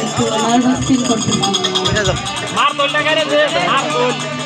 একটু nervous feel করতেছি মার তোল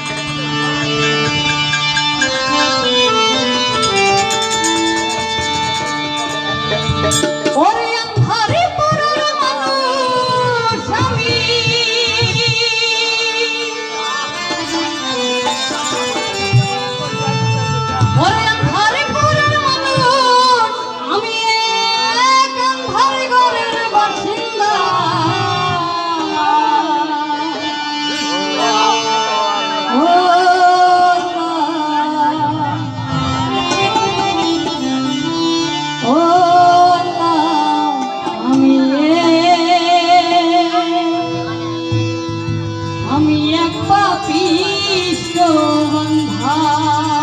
পাপিষ্ট বন্ধা।